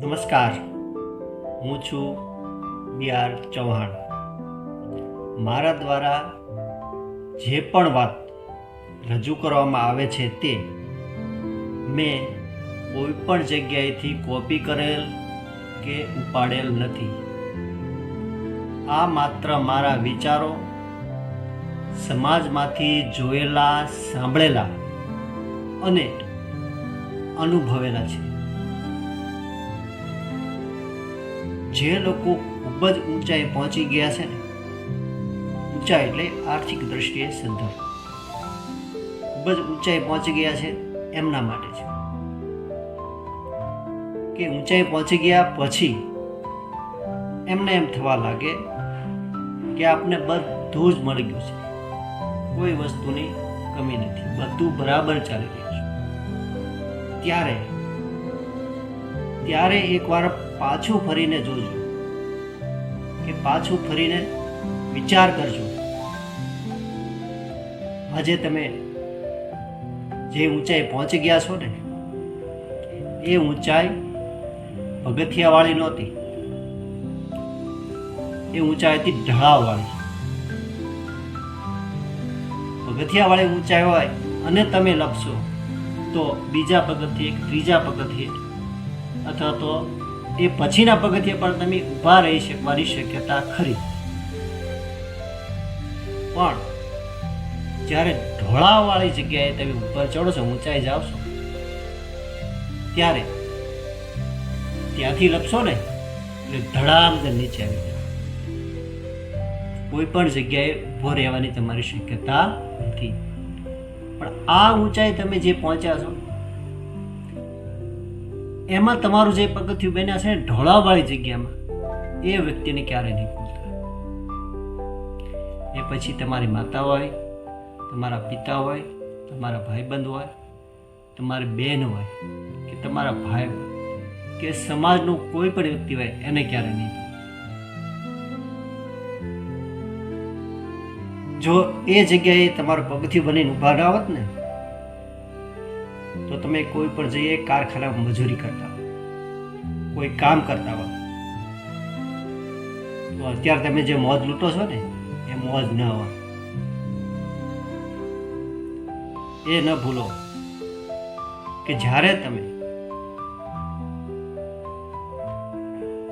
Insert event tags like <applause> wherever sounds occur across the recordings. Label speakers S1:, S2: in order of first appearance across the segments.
S1: નમસ્કાર. હું છું બી આર ચૌહાણ. મારા દ્વારા જે પણ વાત રજૂ કરવામાં આવે છે તે મેં કોઈ પણ જગ્યાએથી કોપી કરેલ કે ઉપાડેલ નથી. આ માત્ર મારા વિચારો સમાજમાંથી જોયેલા, સાંભળેલા અને અનુભવેલા છે. જે લોકો ખૂબ જ ઊંચાઈ પહોંચી ગયા છે ને, ઊંચાઈ એટલે આર્થિક દ્રષ્ટિએ સંદર્ભ ખૂબ જ ઊંચાઈ પહોંચી ગયા છે એમના માટે છે. કે ઊંચાઈ પહોંચી ગયા પછી એમને એમ થવા લાગે કે આપને બધું જ મળી ગયું છે. કોઈ વસ્તુની કમી નથી. બધું બરાબર ચાલી છે. ત્યારે ત્યારે એકવાર પાછું ફરીને જોજો કે પાછું ફરીને વિચાર કરજો. આજે તમે જે ઊંચાઈ પહોંચી ગયા છો ને, એ ઊંચાઈ પગથિયાવાળી નહોતી. એ ઊંચાઈ હતી ઢળાવવાળી. પગથિયાવાળી ઊંચાઈ હોય અને તમે લખશો તો બીજા પગથિયે ત્રીજા પગથિયે? અથવા તો એ પછીના પગથિયે પણ તમે ઊભા રહી શકવાની શક્યતા ખરી. પણ જ્યારે ઢોળાવવાળી જગ્યાએ તમે ઉપર ચડો છો, ઊંચાઈ જાઓ છો, ત્યારે ત્યાંથી લપશો ને એટલે ધડામ નીચે આવી જાય કોઈ પણ જગ્યાએ ઊભો રહેવાની તમારી શક્યતા નથી. પણ આ ઊંચાઈ તમે જે પહોંચ્યા છો, એમાં તમારું જે પગથિયું બન્યા છે ઢોળાવાળી જગ્યામાં, એ વ્યક્તિને ક્યારે નહીં ભૂલતા. એ પછી તમારી માતા હોય, તમારા પિતા હોય, તમારા ભાઈબંધ હોય, તમારી બેન હોય, કે તમારા ભાઈ કે સમાજનું કોઈ પણ વ્યક્તિ હોય, એને ક્યારે નહીં જો એ જગ્યાએ તમારું પગથિયું બનીને ઊભા ના હોત ને, તો તમે કોઈ પણ જઈએ કારખાનામાં મજૂરી કરતા હો કોઈ કામ કરતા હો તો અત્યારે તમે જે મોજ લૂંટો છો ને, એ મોજ ન હોય. એ ન ભૂલો કે જ્યારે તમે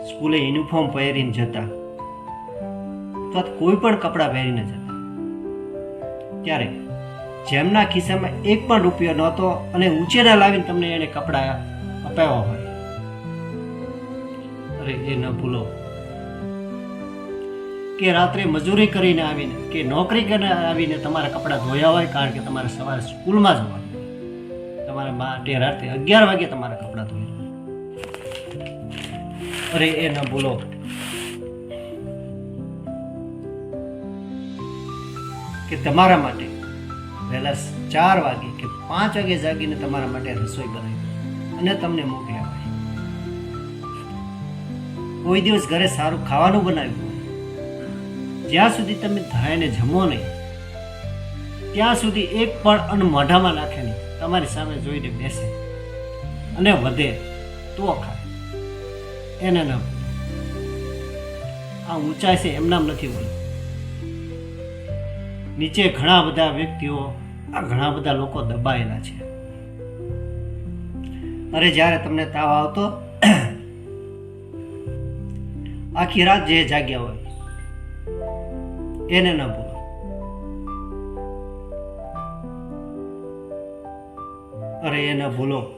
S1: સ્કૂલે યુનિફોર્મ પહેરીને જતા અથવા કોઈ પણ કપડાં પહેરીને જતા ત્યારે જેમના ખિસ્સામાં એક પણ રૂપિયો નહોતો અને ઉછેરા લાવીને તમને એને કપડાં અપાવ્યા હોય. અરે, એ ન ભૂલો. કે રાત્રે મજૂરી કરીને આવીને, કે નોકરી કરીને આવીને તમારા કપડાં ધોયા હોય, કારણ કે તમારે સવારે સ્કૂલમાં જવાનું તમારા માટે રાત્રે અગિયાર વાગે તમારા કપડાં ધોયા. અરે, એ ન ભૂલો. કે તમારા માટે વહેલા ચાર વાગે કે પાંચ વાગે જાગીને તમારા માટે રસોઈ બનાવી અને તમને મોકલ્યા હોય કોઈ દિવસ ઘરે સારું ખાવાનું બનાવ્યું જ્યાં સુધી તમે ધાયને જમો નહીં, ત્યાં સુધી એક પણ અન્ન મોઢામાં નાખે નહીં, તમારી સામે જોઈને બેસે અને વધે તો ખાય. એને ન આ ઊંચાઈ છે એમનામ નથી બોલી નીચે ઘણા બધા વ્યક્તિઓ, આ ઘણા બધા લોકો દબાયેલા છે. અરે જ્યારે તમને તાવ આવતો, <clears throat> આખી રાત જે જાગ્યા હોય, એને ન ભૂલો અરે એ ન ભૂલો.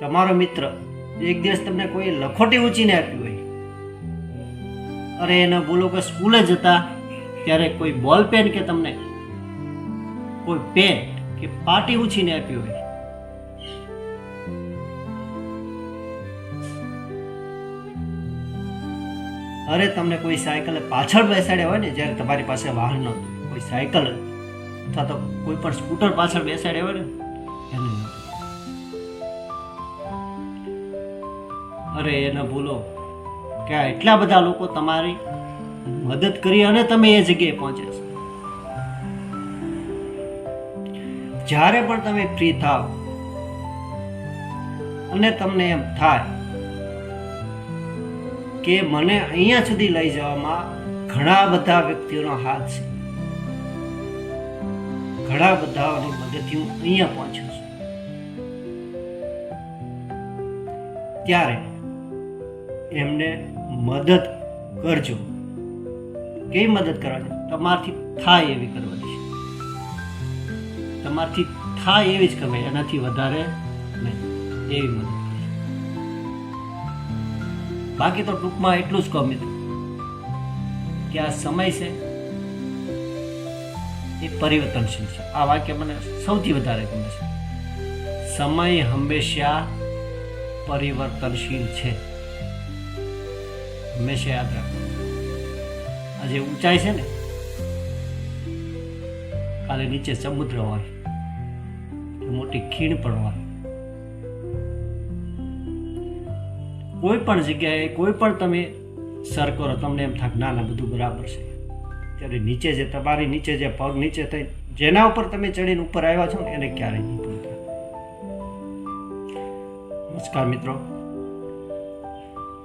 S1: તમારો મિત્ર એક દિવસ તમને કોઈ લખોટી ઊંચીને આપ્યું હોય. અરે એ ન ભૂલો કે સ્કૂલે જતા ત્યારે કોઈ બોલ પેન કે તમને કોઈ પેન કે પાટી ઉછીને આપ્યું હોય? અરે, તમને કોઈ સાયકલ પાછળ બેસાડ્યા હોય ને, જ્યારે તમારી પાસે વાહન નહોતું કોઈ સાયકલ અથવા તો કોઈ પણ સ્કૂટર પાછળ બેસાડ્યા હોય ને, એને અરે, એને ભૂલો. કે એટલા બધા લોકો તમારી મદદ કરી અને તમે એ જગ્યાએ પહોંચ્યા છો. જ્યારે પણ તમે ફ્રી થાવ અને તમને એમ થાય કે મને અહીંયા સુધી લઈ જવામાં ઘણા બધા વ્યક્તિઓનો હાથ છે. ઘણા બધાની મદદથી હું અહીંયા પહોંચ્યો છું. ત્યારે એમને મદદ કરજો. કેવી મદદ કરવાની? તમારથી થાય એવી કરવાની છે. તમારથી થાય એવી જ કરવાની એનાથી વધારે નહીં. એવી મદદ બાકી તો ટૂંકમાં એટલું જ કહો મિત્રો. કે આ સમય છે, એ પરિવર્તનશીલ છે. આ વાક્ય મને સૌથી વધારે ગમે છે. સમય હંમેશા પરિવર્તનશીલ છે. હંમેશા યાદ રાખો. આ જે ઊંચાઈ છે ને, કાલે નીચે સમુદ્ર હોય મોટી ખીણ પણ હોય. કોઈ પણ જગ્યાએ, કોઈ પણ તમે સર કરો, તમને એમ થાય ના ના, બધું બરાબર છે. ત્યારે નીચે જે તમારી નીચે જે પગ નીચે થઈ, જેના ઉપર તમે ચડીને ઉપર આવ્યા છો ને, એને ક્યારેય નહીં ભૂલતા નમસ્કાર મિત્રો.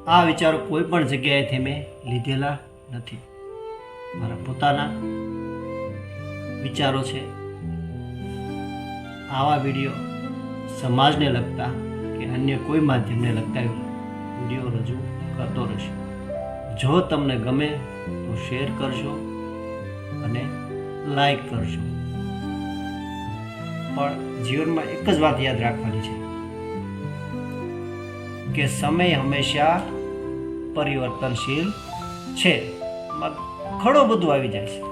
S1: આ વિચારો કોઈ પણ જગ્યાએથી મેં લીધેલા નથી. મારા પોતાના વિચારો છે. આવા વીડિયો સમાજને લગતા કે અન્ય કોઈ માધ્યમને લગતા વીડિયો રજૂ કરતો રહેશે. જો તમને ગમે તો શેર કરશો અને લાઈક કરશો પણ જીવનમાં એક જ વાત યાદ રાખવાની છે કે સમય હંમેશા પરિવર્તનશીલ છે. ઘણું બધું આવી જાય છે.